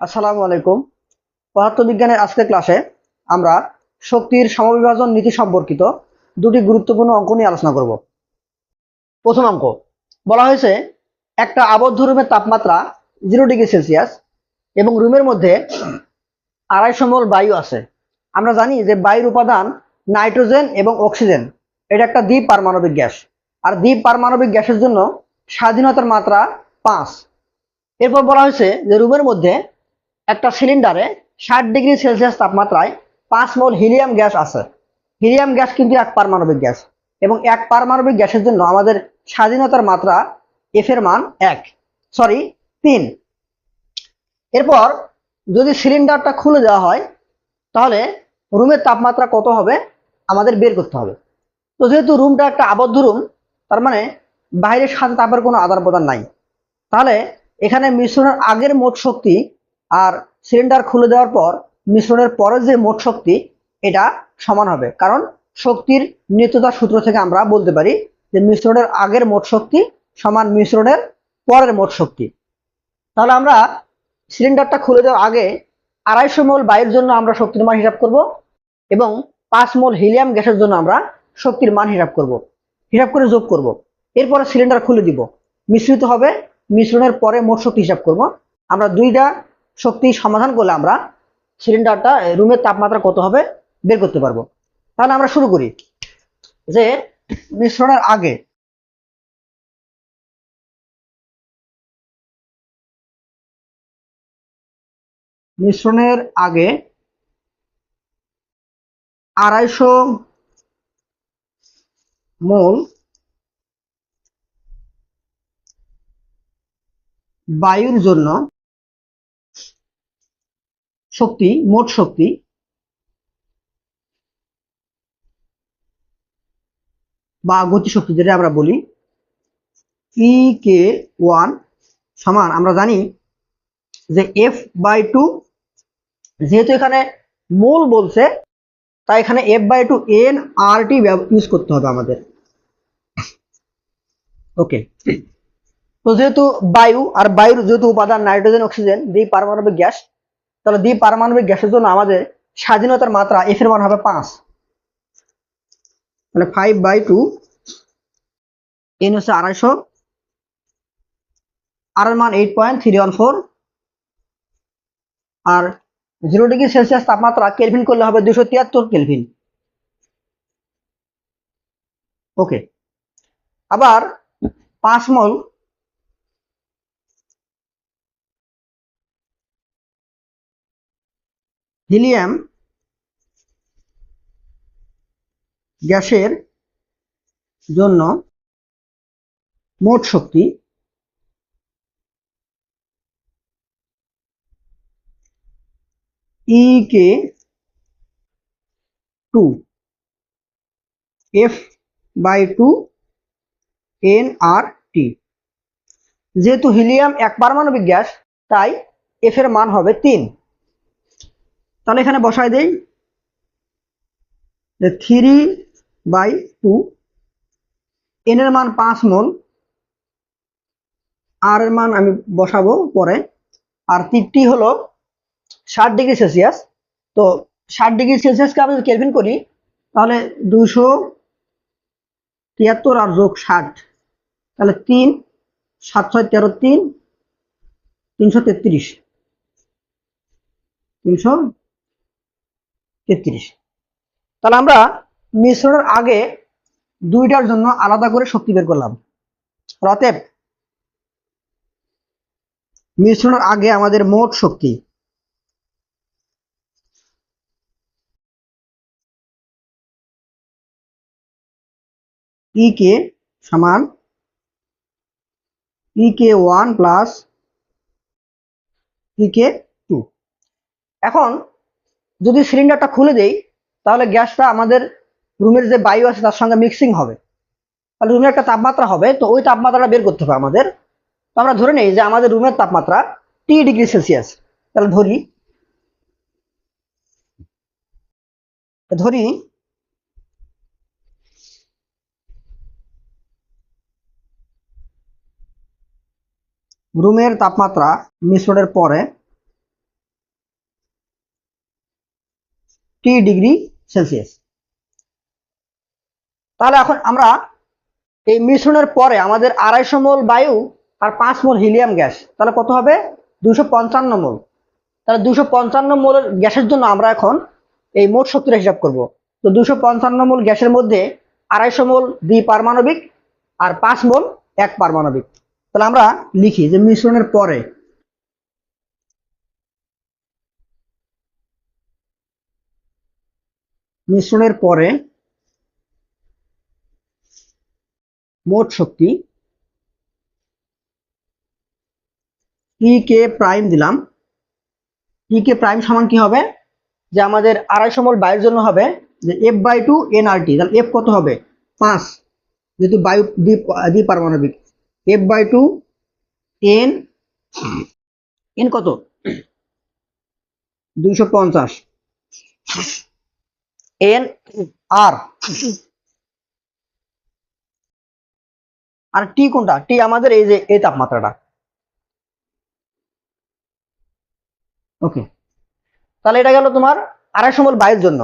আসসালামু আলাইকুম। পদার্থবিজ্ঞানের আজকের ক্লাসে আমরা শক্তির সমবিভাজন নীতি সম্পর্কিত দুটি গুরুত্বপূর্ণ অঙ্ক নিয়ে আলোচনা করব। প্রথম অঙ্ক, বলা হয়েছে একটা আবদ্ধ রুমের তাপমাত্রা জিরো ডিগ্রি সেলসিয়াস এবং রুমের মধ্যে আড়াইশো মোল বায়ু আছে। আমরা জানি যে বায়ুর উপাদান নাইট্রোজেন এবং অক্সিজেন, এটা একটা দ্বীপ পারমাণবিক গ্যাস। আর দ্বীপ পারমাণবিক গ্যাসের জন্য স্বাধীনতার মাত্রা পাঁচ। এরপর বলা হয়েছে যে রুমের মধ্যে একটা সিলিন্ডারে ষাট ডিগ্রি সেলসিয়াস তাপমাত্রায় পাঁচ মোল হিলিয়াম গ্যাস আছে। হিলিয়াম গ্যাস কিন্তু এক পারমাণবিক গ্যাস এবং এক পারমাণবিক গ্যাসের জন্য আমাদের স্বাধীনতার মাত্রা এফ এর মান এক। সরি তিন। এরপর যদি সিলিন্ডারটা খুলে দেওয়া হয়, তাহলে রুমের তাপমাত্রা কত হবে? আমাদের বের করতে হবে। তো যেহেতু রুমটা একটা আবদ্ধ রুম, তার মানে বাইরের সাথে তাপের কোনো আদান প্রদান নাই। তাহলে এখানে মিশ্রণের আগের মোট শক্তি আর সিলিন্ডার খুলে দেওয়ার পর মিশ্রণের পরের যে মোট শক্তি, এটা সমান হবে। কারণ শক্তির নিত্যতার সূত্র থেকে আমরা বলতে পারি যে মিশ্রণের আগের মোট শক্তি সমান মিশ্রণের পরের মোট শক্তি। তাহলে আমরা সিলিন্ডারটা খুলে দেওয়ার আগে আড়াইশো মোল বায়ুর জন্য আমরা শক্তির মান হিসাব করব এবং পাঁচ মোল হিলিয়াম গ্যাসের জন্য আমরা শক্তির মান হিসাব করব। হিসাব করে যোগ করব। এরপরে সিলিন্ডার খুলে দিব। মিশ্রিত হবে, মিশ্রণের পরে মোট শক্তি হিসাব করব। আমরা দুইটা শক্তি সমাধান করলে আমরা সিলিন্ডারটা রুমের তাপমাত্রা কত হবে বের করতে পারব। তাহলে আমরা শুরু করি যে মিশ্রণের আগে মিশ্রণের আগে আড়াইশো মোল বায়ুর জন্য শক্তি, মোট শক্তি, বা গতিশক্তি যেটা আমরা বলি ই কে ওয়ান সমান, আমরা জানি যে এফ বাই টু যেহেতু এখানে মোল বলছে, তাই এখানে F by two N R T use করতে হবে আমাদের। ওকে তো যেহেতু বায়ু, আর বায়ুর যেহেতু উপাদান নাইট্রোজেন অক্সিজেন দ্বি পারমাণবিক গ্যাস তাহলে দ্বি পারমাণবিক গ্যাসের জন্য আমাদের স্বাধীনতার মাত্রা এফ এর মান হবে পাঁচ। মানে ফাইভ বাই টু এন হচ্ছে আড়াইশো। আর এর মান eight point three one four আর জিরো ডিগ্রি সেলসিয়াস তাপমাত্রা কেলভিন করলে হবে দুশো তিয়াত্তর কেলভিন ওকে আবার পাঁচ মল হিলিয়াম গ্যাসের জন্য মোট শক্তি E K two F by two N R T যেহেতু হিলিয়াম এক পারমাণবিক গ্যাস, তাই এফ এর মান হবে তিন। তাহলে এখানে বসাই দেই যে থ্রি বাই টু এন এর মান পাঁচ মোল আর এর মান আমি বসাবো পরে, আর তিনটি হলো ষাট ডিগ্রি সেলসিয়াস। তো ষাট ডিগ্রি সেলসিয়াসকে আমি কেলভিন করি, তাহলে দুশো তিয়াত্তর আর যোগ ষাট, তাহলে তিন, সাত ছয় তেরো তিন, তিনশো তেত্রিশ। তিনশো তেত্রিশ। তাহলে আমরা মিশ্রণের আগে দুইটার জন্য আলাদা করে শক্তি বের করলাম। অতএব মিশ্রণের আগে আমাদের মোট শক্তি ই কে সমান E K one plus E K two এখন যদি সিলিন্ডারটা খুলে দেই, তাহলে গ্যাসটা আমাদের রুমের যে বায়ু আছে তার সঙ্গে মিক্সিং হবে। তাহলে রুমের একটা তাপমাত্রা হবে, তো ওই তাপমাত্রাটা বের করতে হবে আমাদের। তো আমরা ধরে নেই যে আমাদের রুমের তাপমাত্রা টি ডিগ্রি সেলসিয়াস। তাহলে ধরি ধরি, রুমের তাপমাত্রা মিশ্রণের পরে টি ডিগ্রি সেলসিয়াস। তাহলে এখন আমরা এই মিশ্রণের পরে আমাদের আড়াইশো মোল বায়ু আর পাঁচ মোল হিলিয়াম গ্যাস, তাহলে কত হবে? দুশো পঞ্চান্ন মোল। তাহলে দুশো পঞ্চান্ন মোল গ্যাসের জন্য আমরা এখন এই মোট শক্তির হিসাব করব। তো দুশো পঞ্চান্ন মোল গ্যাসের মধ্যে আড়াইশো মোল দ্বি পারমাণবিক আর পাঁচ মোল এক পারমাণবিক। তাহলে আমরা লিখি যে মিশ্রণের পরে মিশ্রণের পরে মোট শক্তি ই কে প্রাইম দিলাম। ই কে প্রাইম সমান কি হবে? যে আমাদের আড়াইশো মোল বায়ুর জন্য হবে যে F by two N R T তাহলে এফ কত হবে? পাঁচ। যেহেতু বায়ু দ্বি দ্বি পারমাণবিক। F by two N N কত? দুইশো পঞ্চাশ। এন আর। আর টি কোনটা? টি আমাদের এই যে এই তাপমাত্রাটা। ওকে তাহলে এটা গেল তোমার আড়াইশো মোল বায়ুর জন্য।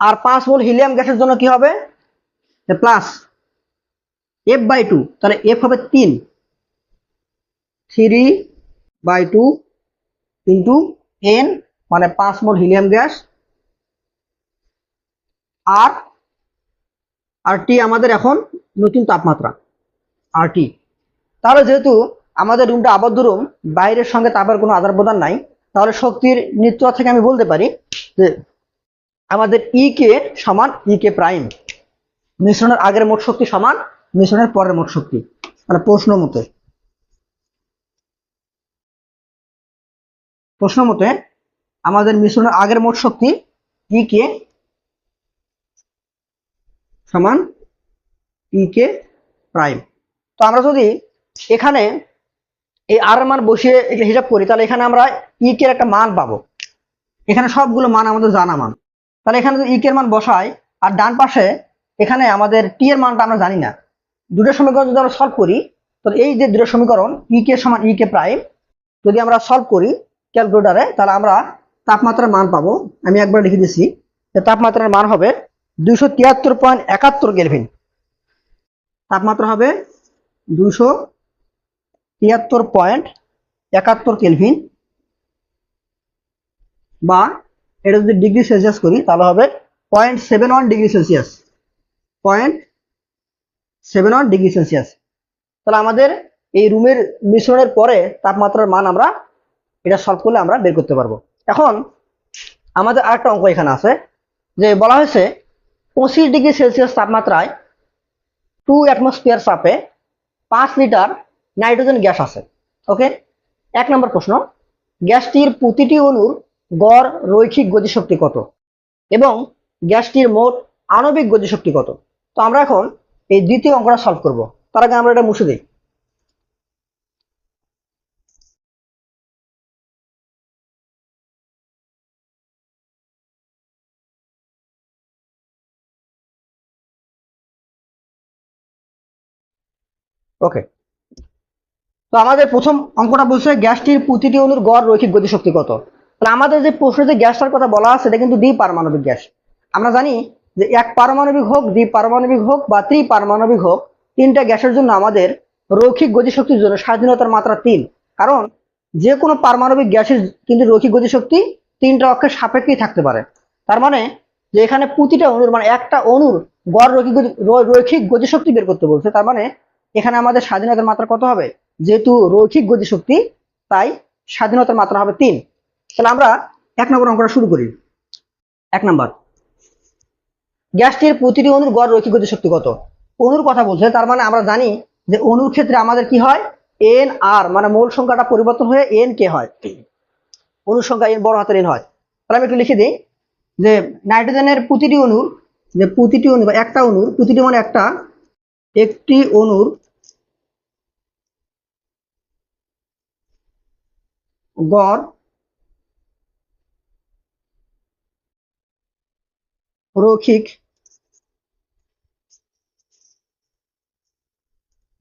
আর পাঁচ মোল হিলিয়াম গ্যাসের জন্য কি হবে? প্লাস এফ বাই টু তাহলে এফ হবে তিন। Three by two into N মানে পাঁচ মোল হিলিয়াম গ্যাস আর আর টি আমাদের এখন নতুন তাপমাত্রা আর টি তাহলে যেহেতু আমাদের রুমটা আবদ্ধ রুম বাইরের সঙ্গে তাপের কোনো আদান প্রদান নাই, তাহলে শক্তির নিত্যতা থেকে আমি বলতে পারি যে আমাদের ই কে সমান ই কে প্রাইম মিশ্রণের আগের মোট শক্তি সমান মিশ্রণের পরের মোট শক্তি। মানে প্রশ্ন মতে প্রশ্ন মতে আমাদের মিশ্রণের আগের মোট শক্তি ই কে সমান কে প্রাইম তো আমরা যদি এখানে এই আর মান বসিয়ে এগুলো হিসাব করি, তাহলে এখানে আমরা ই কে একটা মান পাবো। এখানে সবগুলো মান আমাদের জানা মান। তাহলে এখানে যদি ই এর মান বসাই, আর ডান পাশে এখানে আমাদের টি এর মানটা আমরা জানি না। দুটো সমীকরণ যদি আমরা সলভ করি, তো এই যে দুটো সমীকরণ ই কে সমান ই কে প্রাইম যদি আমরা সলভ করি ক্যালকুলেটারে তাহলে আমরা তাপমাত্রার মান পাবো। আমি একবার লিখে দিচ্ছি যে তাপমাত্রার মান হবে দুশো তিয়াত্তর পয়েন্ট একাত্তর কেলভিন। তাপমাত্রা হবে দুশো তিয়াত্তর পয়েন্ট একাত্তর কেলভিন। বা এটা যদি ডিগ্রি সেলসিয়াস করি, তাহলে হবে point seven one degree Celsius. Point seven one degree Celsius. তাহলে আমাদের এই রুমের মিশ্রণের পরে তাপমাত্রার মান আমরা এটা সলভ করলে আমরা বের করতে পারব। এখন আমাদের আরেকটা অঙ্ক এখানে আছে, যে বলা হয়েছে পঁচিশ ডিগ্রি সেলসিয়াস তাপমাত্রায় টু অ্যাটমসফিয়ার চাপে পাঁচ লিটার নাইট্রোজেন গ্যাস আছে। ওকে এক নম্বর প্রশ্ন, গ্যাসটির প্রতিটি অণুর গড় রৈখিক গতিশক্তি কত? এবং গ্যাসটির মোট আণবিক গতিশক্তি কত? তো আমরা এখন এই দ্বিতীয় অঙ্কটা সলভ করব। তার আগে আমরা এটা মুছে দিই। ওকে তো আমাদের প্রথম অঙ্কটা বলছে গ্যাসটির প্রতিটি অণুর গড় রৈখিক গতিশক্তি কত? তাহলে আমাদের যে প্রশ্নে যে গ্যাসটার কথা বলা আছে, এটা কিন্তু দ্বি পারমাণবিক গ্যাস। আমরা জানি যে এক পারমাণবিক হোক দ্বি পারমাণবিক হোক বা ত্রি পারমাণবিক হোক, তিনটা গ্যাসের জন্য আমাদের রৈখিক গতিশক্তির জন্য স্বাধীনতার মাত্রা তিন। কারণ যে কোনো পারমাণবিক গ্যাসের কিন্তু রৈখিক গতিশক্তি তিনটা অক্ষের সাপেক্ষেই থাকতে পারে। তার মানে যে এখানে প্রতিটা অণুর মানে একটা অণুর গড় রৈখিক রৈখিক গতিশক্তি বের করতে বলছে, তার মানে এখানে আমাদের স্বাধীনতার মাত্রা কত হবে? যেহেতু রৈখিক গতিশক্তি, তাই স্বাধীনতার মাত্রা হবে তিন। তাহলে আমরা এক নম্বর অঙ্কটা শুরু করি। এক নম্বর। গ্যাসটির প্রতিটি অণুর গড় রৈখিক গতিশক্তি কত? অণুর কথা বলছে, তার মানে আমরা জানি যে অণুর ক্ষেত্রে আমাদের কি হয়? এন আর মানে মূল সংখ্যাটা পরিবর্তন হয়ে এন কে হয়। অণুর সংখ্যা এন বড় হাতের এন হয়। তাহলে আমি একটু লিখে দিই যে নাইট্রোজেনের প্রতিটি অণুর, যে প্রতিটি অণু বা একটা অণুর, প্রতিটি মানে একটা একটি অণুর গড় রৈখিক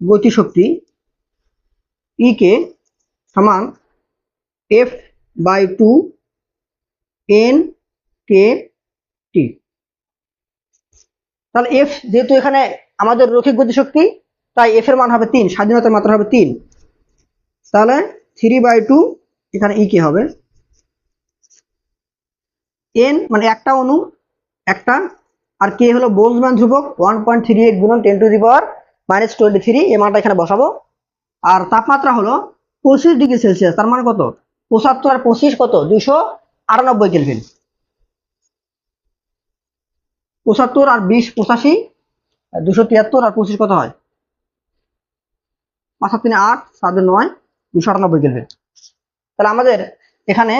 গতিশক্তি ই কে সমান F by two N K T তাহলে এফ যেহেতু এখানে আমাদের রৈখিক গতিশক্তি, তাই এফ এর মান হবে তিন, স্বাধীনতার মাত্রা হবে তিন। তাহলে থ্রি বাই টু এখানে ই কি হবে? এন মানে একটা অণু, একটা, আর কে হলো বোলসম্যান ধ্রুবক ওয়ান পয়েন্ট থ্রি এইট গুণন ten to the power minus twenty three এই মানটা এখানে বসাবো। আর তাপমাত্রা হলো পঁচিশ ডিগ্রি সেলসিয়াস, তার মানে কত? পঁচাত্তর আর পঁচিশ কত? দুশো আটানব্বই কেলভিন পঁচাত্তর আর বিশ, পঁচাশি দুশো তিয়াত্তর আর পঁচিশ কত হয়? পাঁচ তিনে আট, সাত নয়, দুশো আটানব্বই কেলভিন। তাহলে আমাদের এখানে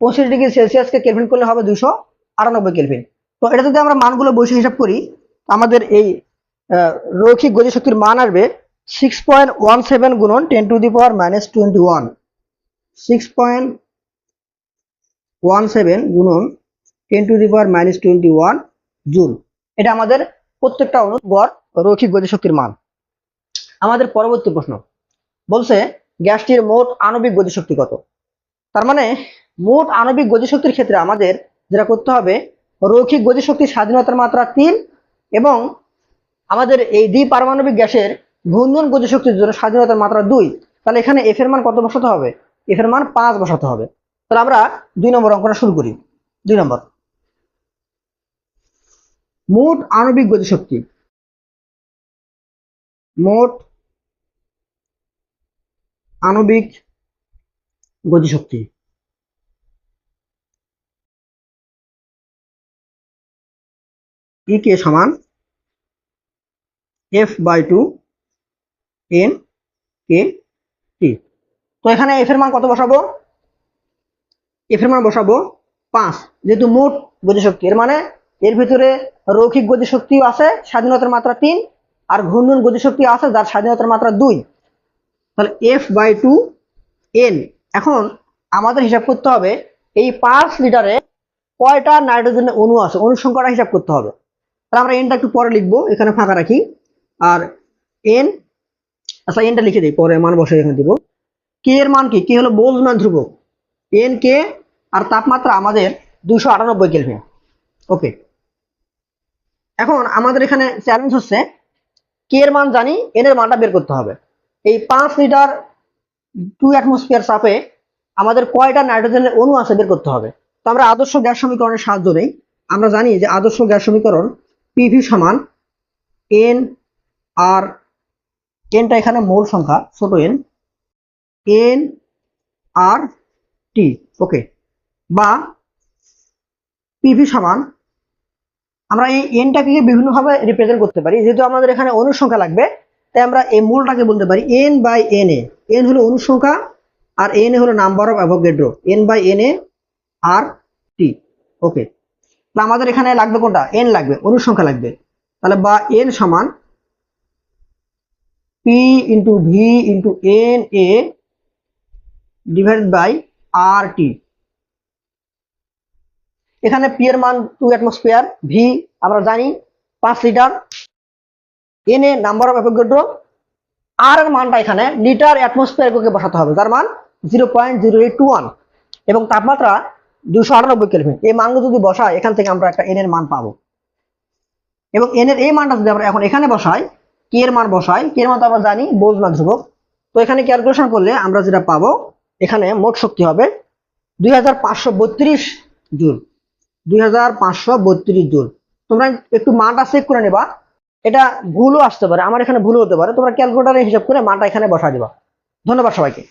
পঁচিশ ডিগ্রি সেলসিয়াসকে কেলভিন করলে হবে দুশো আটানব্বই কেলভিন। তো এটা যদি আমরা মানগুলো বসে হিসাব করি আমাদের এই রৈখিক গতিশক্তির মান আসবে সিক্স পয়েন্ট ওয়ান সেভেন গুণন ten to the power minus twenty one six point one seven গুণন ten to the power minus twenty one joule. এটা আমাদের প্রত্যেকটা অণুর গড় রৈখিক গতিশক্তির মান। আমাদের পরবর্তী প্রশ্ন। বলছে, গ্যাসটির মোট আণবিক গতিশক্তি কত? তার মানে মোট আণবিক গতিশক্তির ক্ষেত্রে আমাদের যেটা করতে হবে, রৈখিক গতিশক্তির স্বাধীনতার মাত্রা তিন এবং আমাদের এই দ্বি পারমাণবিক গ্যাসের ঘূর্ণন গতিশক্তির জন্য স্বাধীনতার মাত্রা দুই। তাহলে এখানে এফ এর মান কত বসাতে হবে? এফ এর মান পাঁচ বসাতে হবে। তাহলে আমরা দুই নম্বর অঙ্কটা শুরু করি। দুই নম্বর। মোট আণবিক গতিশক্তি। মোট আণবিক গতিশক্তি। ই কে সমান F by two N K T তো এখানে এফ এর মান কত বসাবো? এফ এর মান বসাবো পাঁচ। যেহেতু মোট গতিশক্তি, এর মানে এর ভিতরে রৈখিক গতিশক্তিও আছে, স্বাধীনতার মাত্রা তিন, আর ঘূর্ণন গতিশক্তি আছে, যার স্বাধীনতার মাত্রা দুই। তাহলে এফ বাই টু এন এখন আমাদের হিসাব করতে হবে, এই পাঁচ লিটারে কয়টা নাইট্রোজেনের অণু আছে, অণু সংখ্যাটা হিসাব করতে হবে। তাহলে আমরা এনটা একটু পরে লিখব, এখানে ফাঁকা রাখি, আর এন আচ্ছা এনটা লিখে দিই, পরে মান বসে এখানে দিব। কে এর মান কি? কে হলো বোলজম্যান ধ্রুবক? এন কে আর তাপমাত্রা আমাদের দুশো আটানব্বই কেলভিন ওকে এখন আমাদের এখানে চ্যালেঞ্জ হচ্ছে কে এর মান জানি এন এর মানটা বের করতে হবে। এই পাঁচ লিটার টু অ্যাটমসফিয়ার চাপে আমাদের কয়টা নাইট্রোজেনের অণু আছে বের করতে হবে। তো আমরা আদর্শ গ্যাস সমীকরণের সাহায্য নেই। আমরা জানি যে আদর্শ গ্যাস সমীকরণ পিভি সমান এন আর এনটা এখানে মোল সংখ্যা, ছোট এন এন আর টি ওকে বা পিভি সমান আমরা এই এনটাকে বিভিন্নভাবে রিপ্রেজেন্ট করতে পারি। যেহেতু আমাদের এখানে অনুসংখ্যা লাগবে, তাই আমরা এই মূলটাকে বলতে পারি N by N A N হলো অনুসংখ্যা আর এন এ হলো number of Avogadro N by N A R T okay তাহলে আমাদের এখানে লাগবে কোনটা? এন লাগবে, অনুসংখ্যা লাগবে। তাহলে বা এন সমান P into V into N A divide by R T এখানে পি এর মান টু অ্যাটমসফিয়ার ভি আমরা জানি, পাঁচ litre N A number of Avogadro R এর মানটা এখানে লিটার অ্যাটমসফিয়ার এককে বসাতে হবে, যার মান zero point zero eight two one এবং তাপমাত্রা দুশো আটানব্বই কেলভিন এই মানগুলো যদি বসাই, এখান থেকে আমরা একটা এন এর মান পাবো। এবং এন এর এই মানটা যদি আমরা এখন এখানে বসাই কে এর মান বসাই কে এর মান তো আমরা জানি বোলজম্যান ধ্রুবক। তো এখানে ক্যালকুলেশন করলে আমরা যেটা পাবো, এখানে মোট শক্তি হবে দুই হাজার পাঁচশো বত্রিশ জুল। দুই জুল তোমরা একটু মাটা চেক করে নেবা। এটা ভুলও আসতে পারে, আমার এখানে ভুলও হতে পারে। তোমরা ক্যালকুলেটারে হিসাব করে মাটা এখানে বসা দেবা। ধন্যবাদ সবাইকে।